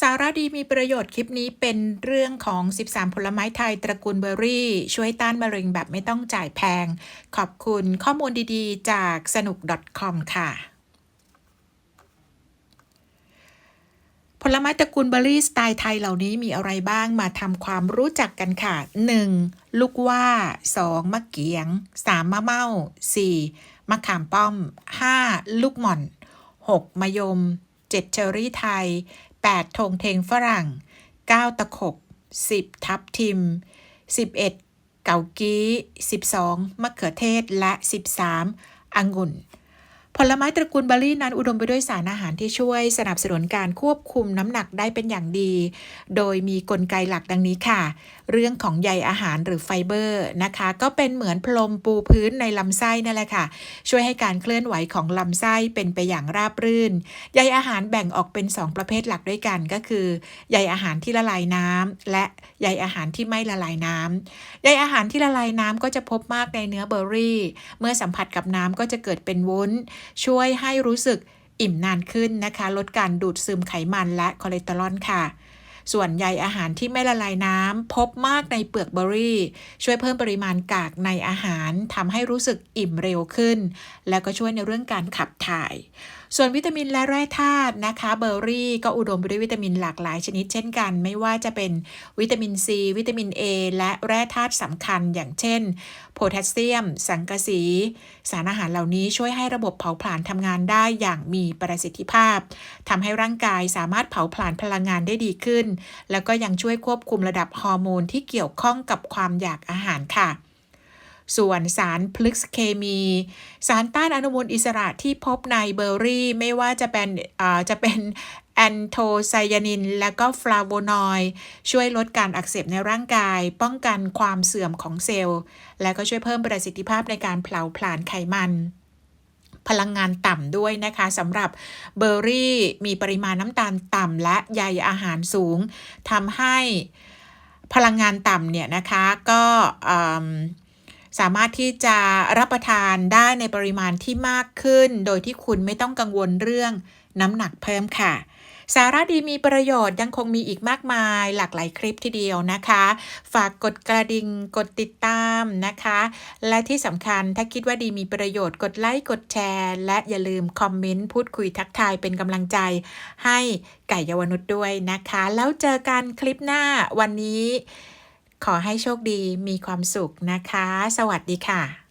สาระดีมีประโยชน์คลิปนี้เป็นเรื่องของ 13 ผลไม้ไทยตระกูลเบอร์รี่ ช่วยต้านมะเร็งแบบไม่ต้องจ่ายแพง ขอบคุณข้อมูลดีๆ จากสนุก .com ค่ะ ผลไม้ตระกูลเบอร์รี่สไตล์ไทยเหล่านี้มีอะไรบ้างมาทำความรู้จักกันค่ะ 1. ลูกว่า 2. มะเกียง 3. มะเม่า 4. มะขามป้อม 5. ลูกหม่อน 6. มะยม 7. เชอร์รี่ไทย 8. ธงเทงฝรั่ง 9. ตะขบ 10. ทับทิม 11. เกากี้ 12. มะเขือเทศ และ 13. องุ่น ผลไม้ตระกูลเบอร์รี่นั้นอุดมไปด้วยสารอาหารที่ช่วยสนับสนุนการควบคุมน้ำหนักได้เป็นอย่างดี โดยมีกลไกหลักดังนี้ค่ะ เรื่องของใยอาหารหรือไฟเบอร์นะคะ ก็เป็นเหมือนพรมปูพื้นในลำไส้นั่นแหละค่ะ ช่วยให้การเคลื่อนไหวของลำไส้เป็นไปอย่างราบรื่น ใยอาหารแบ่งออกเป็น 2 ประเภทหลักด้วยกันก็คือใยอาหารที่ละลายน้ำและใยอาหารที่ไม่ละลายน้ำใยอาหารที่ละลายน้ำก็จะพบมากในเนื้อเบอร์รี่ เมื่อสัมผัสกับน้ำก็จะเกิดเป็นวุ้นช่วยให้รู้สึกอิ่มนานขึ้นนะคะ ลดการดูดซึมไขมันและคอเลสเตอรอลค่ะส่วนใยอาหารที่ไม่ละลายน้ำพบมากในเปลือกเบอร์รี่ ช่วยเพิ่มปริมาณกากในอาหารทำให้รู้สึกอิ่มเร็วขึ้น แล้วก็ช่วยในเรื่องการขับถ่าย ส่วนวิตามินและแร่ธาตุนะคะ เบอร์รี่ก็อุดมไปด้วยวิตามินหลากหลายชนิดเช่นกัน ไม่ว่าจะเป็นวิตามินซี วิตามิน A และแร่ธาตุสำคัญอย่างเช่น โพแทสเซียม สังกะสี สารอาหารเหล่านี้ช่วยให้ระบบเผาผลาญทำงานได้อย่างมีประสิทธิภาพทำให้ร่างกายสามารถเผาผลาญพลังงานได้ดีขึ้น แล้วก็ยังช่วยควบคุมระดับฮอร์โมนที่เกี่ยวข้องกับความอยากอาหารค่ะ ส่วนสารพลึกเคมี สารต้านอนุมูลอิสระที่พบในเบอร์รี่ ไม่ว่าจะเป็นจะเป็นแอนโทไซยานิน และก็ฟลาโวนอยด์ช่วยลดการอักเสบในร่างกาย ป้องกันความเสื่อมของเซลล์ และก็ช่วยเพิ่มประสิทธิภาพในการเผาผลาญไขมันพลังงานต่ำด้วยนะคะสำหรับเบอร์รี่มีปริมาณน้ำตาลต่ำและใยอาหารสูงทำให้พลังงานต่ำเนี่ยนะคะก็ สามารถที่จะรับประทานได้ในปริมาณที่มากขึ้น โดยที่คุณไม่ต้องกังวลเรื่องน้ำหนักเพิ่มค่ะ สาระดีมีประโยชน์ยังคงมีอีกมากมาย หลากหลายคลิปทีเดียวนะคะ ฝากกดกระดิ่งกดติดตามนะคะ และที่สำคัญถ้าคิดว่าดีมีประโยชน์กดไลค์กดแชร์ และอย่าลืมคอมเมนต์พูดคุยทักทายเป็นกำลังใจ ให้ไก่เยาวนุษย์ด้วยนะคะ แล้วเจอกันคลิปหน้าวันนี้ ขอให้โชคดีมีความสุขนะคะ สวัสดีค่ะ